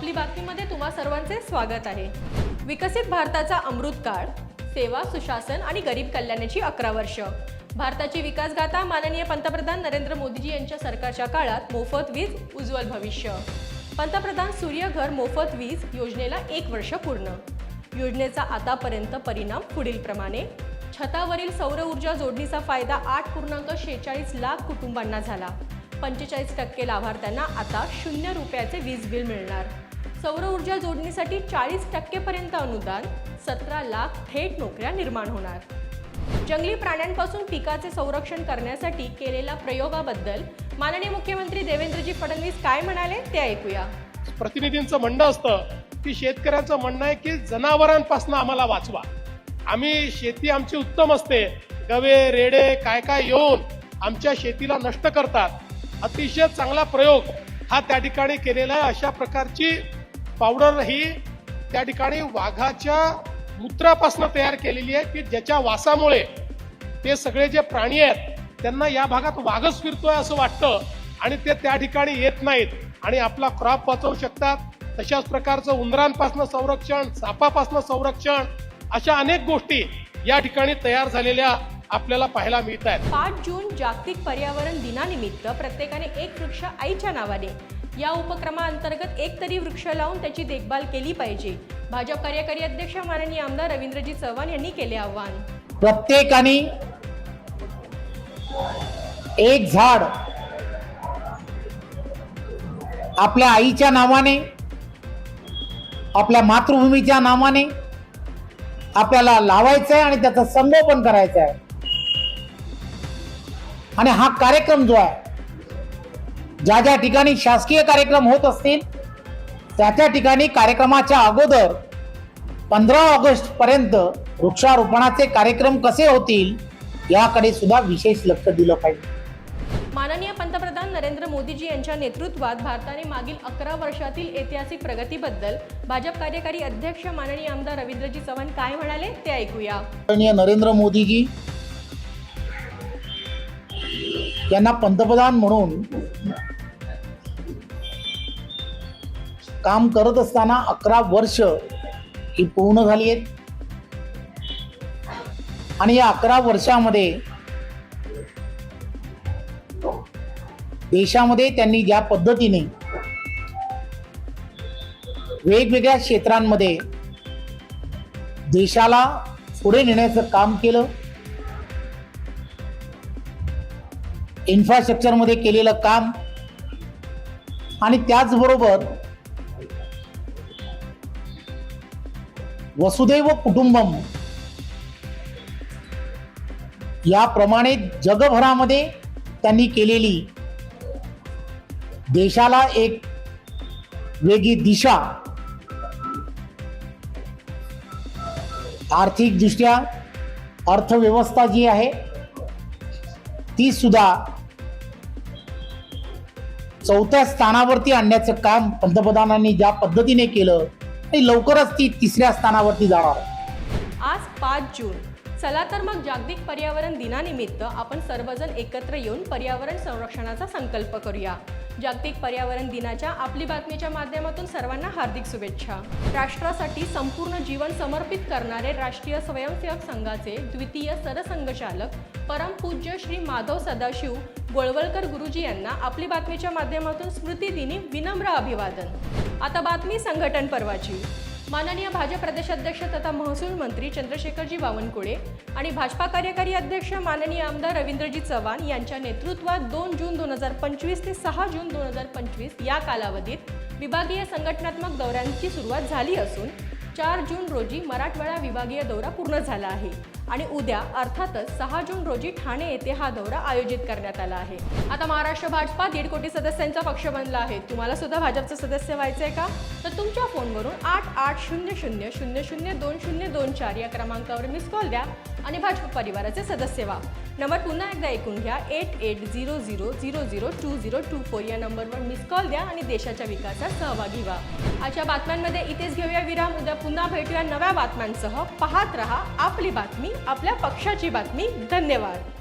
आपली बातमीमध्ये तुम्हा सर्वांचे स्वागत आहे. विकसित भारताचा अमृतकाळ सेवा सुशासन आणि गरीब कल्याणाची अकरा वर्ष. भारताची विकासगाथा माननीय पंतप्रधान नरेंद्र मोदीजी यांच्या सरकारच्या काळात मोफत वीज उज्ज्वल भविष्य. पंतप्रधान सूर्यघर मोफत वीज योजनेला एक वर्ष पूर्ण. योजनेचा आतापर्यंत परिणाम पुढीलप्रमाणे छतावरील सौर ऊर्जा जोडणीचा फायदा आठ पूर्णांक शेहेचाळीस लाख कुटुंबांना झाला. पंचेचाळीस टक्के लाभार्थ्यांना आता शून्य रुपयाचे वीज बिल मिळणार. सौर ऊर्जा जोडणीसाठी चाळीस टक्केपर्यंत अनुदान सतरा लाख थेट नोकऱ्या निर्माण होणार. जंगली प्राण्यांपासून पिकाचे संरक्षण करण्यासाठी केलेल्या प्रयोगाबद्दल माननीय मुख्यमंत्री देवेंद्रजी फडणवीस काय म्हणाले ते ऐकूया. प्रतिनिधींचं म्हणणं असतं की शेतकऱ्यांचं म्हणणं आहे की जनावरांपासून आम्हाला वाचवा. आम्ही शेती आमची उत्तम असते. गवे रेडे काय काय येऊन आमच्या शेतीला नष्ट करतात. अतिशय चांगला प्रयोग हा त्या ठिकाणी केलेला आहे. अशा प्रकारची पावडर ही त्या ठिकाणी वाघाच्या मूत्रापासून तयार केलेली आहे की ज्याच्या वासामुळे ते सगळे जे प्राणी आहेत त्यांना या भागात वाघच फिरतोय असं वाटतं आणि ते त्या ठिकाणी येत नाहीत आणि आपला क्रॉप वाचवू शकतात. तशाच प्रकारचं उंदरांपासून संरक्षण सापापासून संरक्षण अशा अनेक गोष्टी या ठिकाणी तयार झालेल्या आपल्याला पाहायला मिळत आहेत पाच जून जागतिक पर्यावरण दिनानिमित्त प्रत्येकाने एक वृक्ष आईच्या नावाने या उपक्रमाअंतर्गत एक तरी वृक्ष लावून त्याची देखभाल केली पाहिजे. भाजप कार्यकारी अध्यक्ष माननीय आमदार रवींद्रजी चव्हाण यांनी केले आवाहन. प्रत्येकाने एक झाड आपल्या आईच्या नावाने आपल्या मातृभूमीच्या नावाने आपल्याला लावायचं आहे आणि त्याचं संगोपन करायचं आहे आणि हा कार्यक्रम जो आहे ज्या ज्या ठिकाणी शासकीय कार्यक्रम होत असतील त्या त्या ठिकाणी कार्यक्रमाच्या अगोदर पंधरा ऑगस्ट पर्यंत वृक्षारोपणाचे कार्यक्रम कसे होतील याकडे सुद्धा विशेष लक्ष दिलं पाहिजे. माननीय पंतप्रधान नरेंद्र मोदीजी यांच्या नेतृत्वात भारताने मागील अकरा वर्षातील ऐतिहासिक प्रगतीबद्दल भाजप कार्यकारी अध्यक्ष माननीय आमदार रवींद्रजी चव्हाण काय म्हणाले ते ऐकूया. आदरणीय नरेंद्र मोदीजी यांना पंतप्रधान म्हणून काम करत असताना अकरा वर्ष ही पूर्ण झाली आहेत. आणि या अकरा वर्षामध्ये देशामध्ये त्यांनी ज्या पद्धतीने वेगवेगळ्या क्षेत्रांमध्ये देशाला पुढे नेण्याचं काम केलं इन्फ्रास्ट्रक्चरमध्ये केलेलं काम. आणि त्याचबरोबर वसुदैव कुटुंबम. याप्रमाणे जगभरामध्ये त्यांनी केलेली देशाला एक वेगळी दिशा. आर्थिकदृष्ट्या अर्थव्यवस्था जी आहे ती सुद्धा चौथ्या स्थानावरती आणण्याचं काम पंतप्रधानांनी ज्या पद्धतीने केलं ते लवकरच ती तिसऱ्या स्थानावरती जाणार. आज पाच जून. चला तर मग जागतिक पर्यावरण दिनानिमित्त आपण सर्वजण एकत्र येऊन पर्यावरण संरक्षणाचा संकल्प करूया. जागतिक पर्यावरण दिनाच्या आपली बातमीच्या माध्यमातून सर्वांना हार्दिक शुभेच्छा. राष्ट्रासाठी संपूर्ण जीवन समर्पित करणारे राष्ट्रीय स्वयंसेवक संघाचे द्वितीय सरसंघचालक परमपूज्य श्री माधव सदाशिव गोळवळकर गुरुजी यांना आपली बातमीच्या माध्यमातून स्मृतिदिनी विनम्र अभिवादन. आता बातमी संघटन पर्वाची. माननीय भाजप प्रदेशाध्यक्ष तथा महसूल मंत्री चंद्रशेखरजी बावनकुळे आणि भाजपा कार्यकारी अध्यक्ष माननीय आमदार रवींद्रजी चव्हाण यांच्या नेतृत्वात दोन जून दोन हजार पंचवीस ते सहा जून दोन हजार पंचवीस या कालावधीत विभागीय संघटनात्मक दौऱ्यांची सुरुवात झाली असून चार जून रोजी मराठवाडा विभागीय दौरा पूर्ण झाला आहे. आणि उद्या अर्थातच सहा जून रोजी ठाणे येथे हा दौरा आयोजित करण्यात आला आहे. आता महाराष्ट्र भाजपा दीड कोटी सदस्यांचा पक्ष बनला आहे. तुम्हाला सुद्धा भाजपचं सदस्य व्हायचं आहे का? तर तुमच्या फोनवरून आठ आठ शून्य शून्य शून्य शून्य दोन शून्य दोन चार या क्रमांकावर मिस कॉल द्या आणि भाजप परिवाराचे सदस्य व्हा. नंबर पुन्हा एकदा ऐकून घ्या. Eight eight zero zero zero zero two zero two four या नंबरवर मिस कॉल द्या आणि देशाच्या विकासात सहभागी व्हा. अशा बातम्यांमध्ये इथेच घेऊया विराम. उद्या पुन्हा भेटूया नव्या बातम्यांसह. पाहत रहा आपली बातमी आपल्या पक्षाची बातमी. धन्यवाद.